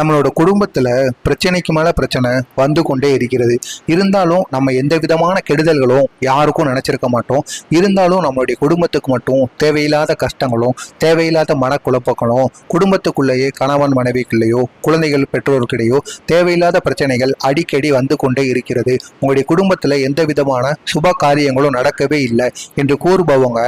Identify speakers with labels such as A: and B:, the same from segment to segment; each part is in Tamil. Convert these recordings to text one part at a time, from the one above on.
A: நம்மளோட குடும்பத்துல பிரச்சனைக்கு மேல பிரச்சனை வந்து கொண்டே இருக்கிறது. இருந்தாலும் நம்ம எந்த விதமான கெடுதல்களும் யாருக்கும் நினைச்சிருக்க மாட்டோம். இருந்தாலும் நம்மளுடைய குடும்பத்துக்கு மட்டும் தேவையில்லாத கஷ்டங்களும் தேவையில்லாத மனக்குழப்பங்களும் குடும்பத்துக்குள்ளேயே கணவன் மனைவிக்குள்ளேயோ குழந்தைகள் பெற்றோருக்கிடையோ தேவையில்லாத பிரச்சனைகள் அடிக்கடி வந்து கொண்டே இருக்கிறது. உங்களுடைய குடும்பத்துல எந்த விதமான சுப காரியங்களும் நடக்கவே இல்லை என்று கூறுபவங்க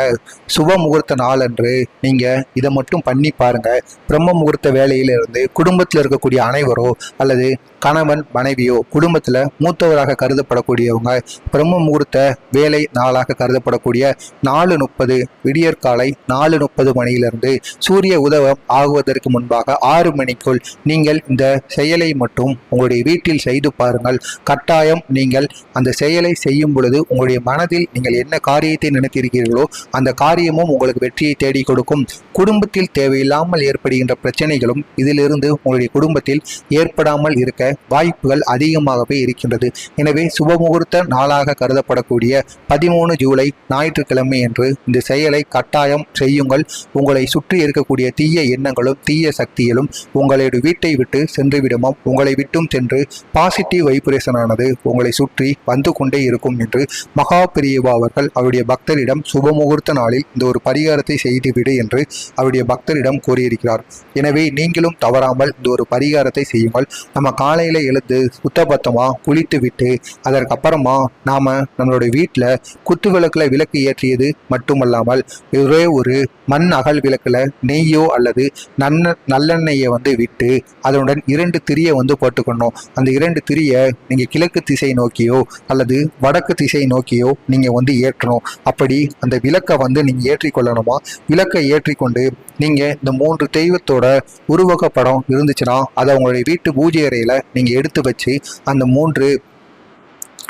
A: சுப முகூர்த்த நாள் அன்று நீங்க இதை மட்டும் பண்ணி பாருங்க. பிரம்ம முகூர்த்த வேலையிலிருந்து குடும்பத்தில் இருக்க இருக்கக்கூடிய அனைவரோ அல்லது கணவன் மனைவியோ குடும்பத்தில் மூத்தவராக கருதப்படக்கூடியவங்க பிரம்ம முகூர்த்த வேலை நாளாக கருதப்படக்கூடிய நாலு முப்பது விடியற்காலை நாலு முப்பது மணியிலிருந்து சூரிய உதவம் ஆகுவதற்கு முன்பாக ஆறு மணிக்குள் நீங்கள் இந்த செயலை மட்டும் உங்களுடைய வீட்டில் செய்து பாருங்கள். கட்டாயம் நீங்கள் அந்த செயலை செய்யும் பொழுது உங்களுடைய மனதில் நீங்கள் என்ன காரியத்தை நினைத்திருக்கிறீர்களோ அந்த காரியமும் உங்களுக்கு வெற்றியை தேடி கொடுக்கும். குடும்பத்தில் தேவையில்லாமல் ஏற்படுகின்ற பிரச்சனைகளும் இதிலிருந்து உங்களுடைய குடும்பத்தில் ஏற்படாமல் இருக்க வாய்ப்புகள் அதிகமாகவே இருக்கின்றது. எனவே சுபமுகூர்த்த நாளாக கருதப்படக்கூடிய பதிமூணு ஜூலை ஞாயிற்றுக்கிழமை என்று இந்த செயலை கட்டாயம் செய்யுங்கள். உங்களை சுற்றி இருக்கக்கூடிய தீய எண்ணங்களும் தீய சக்தியிலும் உங்களுடைய வீட்டை விட்டு சென்றுவிடுமாம். உங்களை விட்டும் சென்று பாசிட்டிவ் வைப்ரேஷன் ஆனது உங்களை சுற்றி வந்து கொண்டே இருக்கும் என்று மகா பிரியவா அவர்கள் அவருடைய பக்தரிடம் சுபமுகூர்த்த நாளில் இந்த ஒரு பரிகாரத்தை செய்துவிடு என்று அவருடைய பக்தரிடம் கூறியிருக்கிறார். எனவே நீங்களும் தவறாமல் இந்த ஒரு பரிகாரத்தை செய்யுங்கள். நம்ம காலையில் எழுந்து சுத்தபத்தமாக குளித்து விட்டு அதற்கப்புறமா நாம் நம்மளுடைய வீட்டில் குத்து விளக்கில் விளக்கு ஏற்றியது மட்டுமல்லாமல் ஒரே ஒரு மண் அகல் விளக்கில் நெய்யோ அல்லது நன்ன நல்லெண்ணெயை வந்து விட்டு அதனுடன் இரண்டு திரியை வந்து போட்டுக்கணும். அந்த இரண்டு திரியை நீங்கள் கிழக்கு திசை நோக்கியோ அல்லது வடக்கு திசை நோக்கியோ நீங்கள் வந்து ஏற்றணும். அப்படி அந்த விளக்கை வந்து நீங்கள் ஏற்றிக்கொள்ளணுமா? விளக்கை ஏற்றிக்கொண்டு நீங்கள் இந்த மூன்று தெய்வத்தோட உருவக படம் இருந்துச்சுன்னா அதை உங்களுடைய வீட்டு பூஜை அறையில் நீங்கள் எடுத்து வச்சு அந்த மூன்று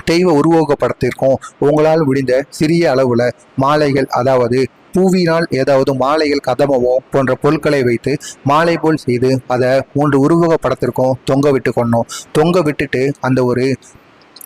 A: தெய்வ உருவகப்படுத்திற்கும் உங்களால் முடிந்த சிறிய அளவில் மாலைகள் அதாவது பூவினால் ஏதாவது மாலைகள் கதமவோ போன்ற பொருட்களை வைத்து மாலை போல் செய்து அதை மூன்று உருவக படத்திற்கும் தொங்க விட்டு கொண்டோம். தொங்க விட்டுட்டு அந்த ஒரு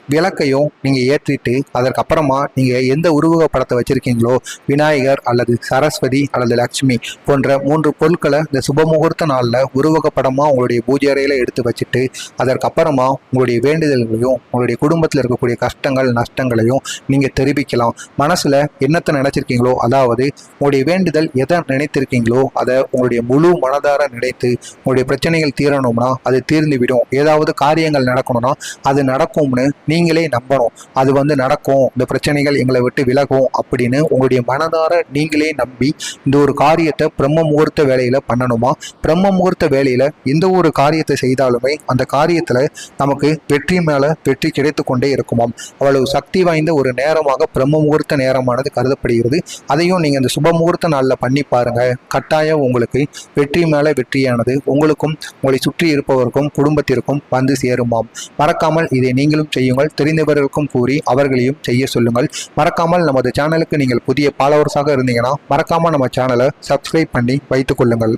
A: விளக்கையும் நீங்கள் ஏற்றிட்டு அதற்கப்புறமா நீங்கள் எந்த உருவக படத்தை வச்சுருக்கீங்களோ விநாயகர் அல்லது சரஸ்வதி அல்லது லக்ஷ்மி போன்ற மூன்று பொருட்களை இந்த சுபமுகூர்த்த நாளில் உருவக படமாக உங்களுடைய பூஜை அறையில் எடுத்து வச்சுட்டு அதற்கப்புறமா உங்களுடைய வேண்டுதல்களையும் உங்களுடைய குடும்பத்தில் இருக்கக்கூடிய கஷ்டங்கள் நஷ்டங்களையும் நீங்கள் தெரிவிக்கலாம். மனசில் என்னத்தை நினச்சிருக்கீங்களோ அதாவது உங்களுடைய வேண்டுதல் எதை நினைத்திருக்கீங்களோ அதை உங்களுடைய முழு மனதார நினைத்து உங்களுடைய பிரச்சனைகள் தீரணும்னா அது தீர்ந்து விடும் ஏதாவது காரியங்கள் நடக்கணும்னா அது நடக்கும்னு நீங்களே நம்பணும். அது வந்து நடக்கும். இந்த பிரச்சனைகள் எங்களை விட்டு விலகும் அப்படின்னு உங்களுடைய மனதார நீங்களே நம்பி இந்த ஒரு காரியத்தை பிரம்ம முகூர்த்த வேலையில் பண்ணணுமா? பிரம்ம முகூர்த்த வேலையில் எந்த ஒரு காரியத்தை செய்தாலுமே அந்த காரியத்தில் நமக்கு வெற்றி மேலே வெற்றி கிடைத்து கொண்டே இருக்குமாம். அவ்வளவு சக்தி வாய்ந்த ஒரு நேரமாக பிரம்ம முகூர்த்த நேரமானது கருதப்படுகிறது. அதையும் நீங்கள் இந்த சுப முகூர்த்த நாளில் பண்ணி பாருங்கள் கட்டாயம் உங்களுக்கு வெற்றி மேலே வெற்றியானது உங்களுக்கும் உங்களை சுற்றி இருப்பவருக்கும் குடும்பத்திற்கும் வந்து சேருமாம். மறக்காமல் இதை நீங்களும் செய்யுங்கள். தெரிந்தவர்களுக்கும் கூறி அவர்களையும் செய்ய சொல்லுங்கள். மறக்காமல் நமது சேனலுக்கு நீங்கள் புதிய ஃபாலோவர்ஸாக இருந்தீங்கன்னா மறக்காமல் நம்ம சேனலை சப்ஸ்கிரைப் பண்ணி வைத்துக் கொள்ளுங்கள்.